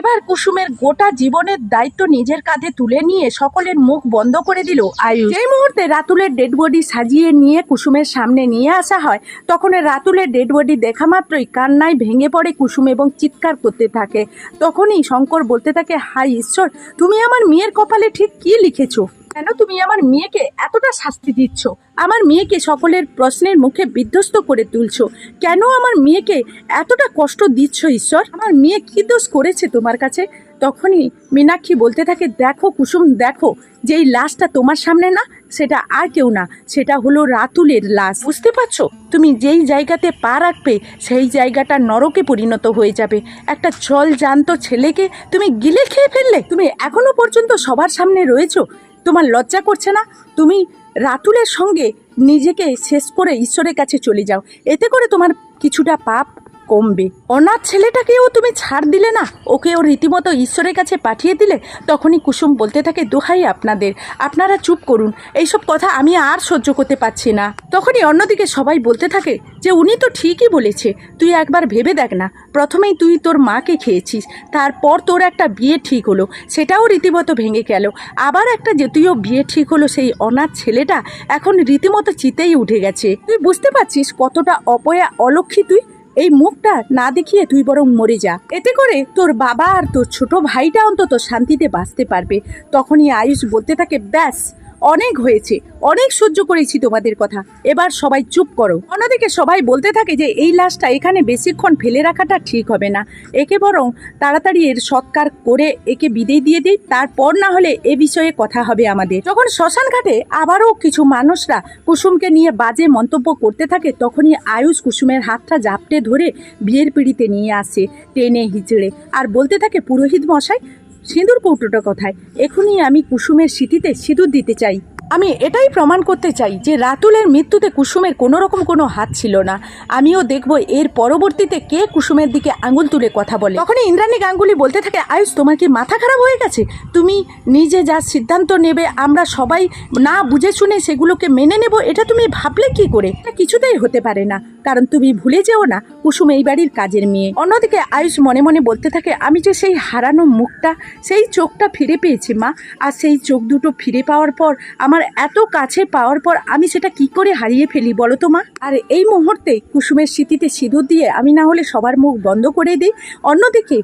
এবার কুসুমের গোটা জীবনের দায়িত্ব নিজের কাঁধে তুলে নিয়ে সকলের মুখ বন্ধ করে দিল আয়ুষ। এই মুহূর্তে রাতুলের ডেড বডি সাজিয়ে নিয়ে কুসুমের সামনে নিয়ে আসা হয়, তখন রাতুলের ডেড বডি দেখা মাত্রই কান্নায় ভেঙে পড়ে কুসুম এবং চিৎকার করতে থাকে। তখনই শঙ্কর বলতে থাকে হাই ঈশ্বর, তুমি আমার মেয়ের কপালে ঠিক কি লিখেছো? কেন তুমি আমার মেয়েকে এতটা শাস্তি দিচ্ছ? আমার মেয়েকে সকলের প্রশ্নের মুখে বিধ্বস্ত করে তুলছো। কেন আমার মেয়েকে এতটা কষ্ট দিচ্ছ ঈশ্বর? আমার মেয়ে কি দোষ করেছে তোমার কাছে? তখনই মীনাক্ষী বলতে থাকে, দেখো কুসুম, দেখো, যেই লাশটা তোমার সামনে না, সেটা আর কেউ না, সেটা হলো রাতুলের লাশ। বুঝতে পারছ? তুমি যেই জায়গাতে পা রাখবে, সেই জায়গাটা নরকে পরিণত হয়ে যাবে। একটা জল জান্ত ছেলেকে তুমি গিলে খেয়ে ফেললে? তুমি এখনও পর্যন্ত সবার সামনে রয়েছো? তোমার লজ্জা করছে না? তুমি রাতুলের সঙ্গে নিজেকে শেষ করে ঈশ্বরের কাছে চলে যাও। এতে করে তোমার কিছুটা পাপ কমবে। অনাথ ছেলেটাকেও তুমি ছাড় দিলে না? ওকেও রীতিমতো ঈশ্বরের কাছে পাঠিয়ে দিলে? তখনই কুসুম বলতে থাকে, দোহাই আপনাদের। আপনারা চুপ করুন। এইসব কথা আমি আর সহ্য করতে পারছি না। তখনই অন্যদিকে সবাই বলতে থাকে, যে উনি তো ঠিকই বলেছে। তুই একবার ভেবে দেখ না। প্রথমেই তুই তোর মাকে খেয়েছিস। তারপর তোর একটা বিয়ে ঠিক হলো। সেটাও রীতিমতো ভেঙে গেল। আবার একটা যে তুইও বিয়ে ঠিক হলো সেই অনাথ ছেলেটা এখন রীতিমতো চিতেই উঠে গেছে। তুই বুঝতে পারছিস কতটা অপয়া অলক্ষী তুই? এই মুখটা না দেখিয়ে তুই বরং মরে যা। এতে করে তোর বাবা আর তোর ছোট ভাইটা অন্তত শান্তিতে বাঁচতে পারবে। তখনই আয়ুষ বলতে থাকে, ব্যাস অনেক হয়েছে, অনেক সহ্য করেছি তোমাদের কথা। এবার সবাই চুপ করো। অন্যদিকে সবাই বলতে থাকে যে এই লাশটা এখানে বেশিক্ষণ ফেলে রাখাটা ঠিক হবে না। একে বরং তাড়াতাড়ি এর সৎকার করে একে বিদেয় দিয়ে দিই, তারপর না হলে এ বিষয়ে কথা হবে আমাদের। যখন শ্মশান ঘাটে আবারও কিছু মানুষরা কুসুমকে নিয়ে বাজে মন্তব্য করতে থাকে, তখনই আয়ুষ কুসুমের হাতটা জাপটে ধরে বিয়ের পিড়িতে নিয়ে আসে, টেনে হিচড়ে। আর বলতে থাকে পুরোহিত মশাই সিঁদুর কৌটোটা কথায়? এখনই আমি কুসুমের স্মৃতিতে সিঁদুর দিতে চাই। আমি এটাই প্রমাণ করতে চাই যে রাতুলের মৃত্যুতে কুসুমের কোনো রকম কোনো হাত ছিল না। আমিও দেখব এর পরবর্তীতে কে কুসুমের দিকে আঙুল তুলে কথা বলে। তখনই ইন্দ্রাণী গাঙ্গুলি বলতে থাকে, আয়ুষ, তোমার কি মাথা খারাপ হয়ে গেছে? তুমি নিজে যা সিদ্ধান্ত নেবে, আমরা সবাই না বুঝে শুনে সেগুলোকে মেনে নেব, এটা তুমি ভাবলে কি করে? কিছুতেই হতে পারে না। কারণ তুমি ভুলে যেও না, কুসুম এই বাড়ির কাজের মেয়ে। অন্যদিকে আয়ুষ মনে মনে বলতে থাকে, আমি যে সেই হারানো মুখটা, সেই চোখটা ফিরে পেয়েছি মা। আর সেই চোখ দুটো ফিরে পাওয়ার পর আমার এত কাছে পাওয়ার পর আমি সেটা কি করে হারিয়ে ফেলি বলো তো মা? আর এই মুহূর্তে কুসুমের স্মৃতিতে সিঁদুর দিয়ে আমি না হলে সবার মুখ বন্ধ করে দিই। অন্যদিকে,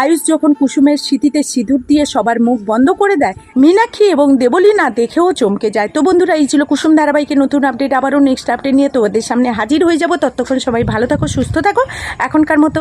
আয়ুষ যখন কুসুমের স্মৃতিতে সিঁদুর দিয়ে সবার মুখ বন্ধ করে দেয়, মীনাক্ষী এবং দেবলীনা দেখেও চমকে যায়। তো বন্ধুরা, এই ছিল কুসুম ধারাবাহিকের নতুন আপডেট আবারও নেক্সট আপডেট নিয়ে তোমাদের সামনে হাজির হয়ে যাব। ততক্ষণ সবাই ভালো থাকো, সুস্থ থাকো। এখনকার মতো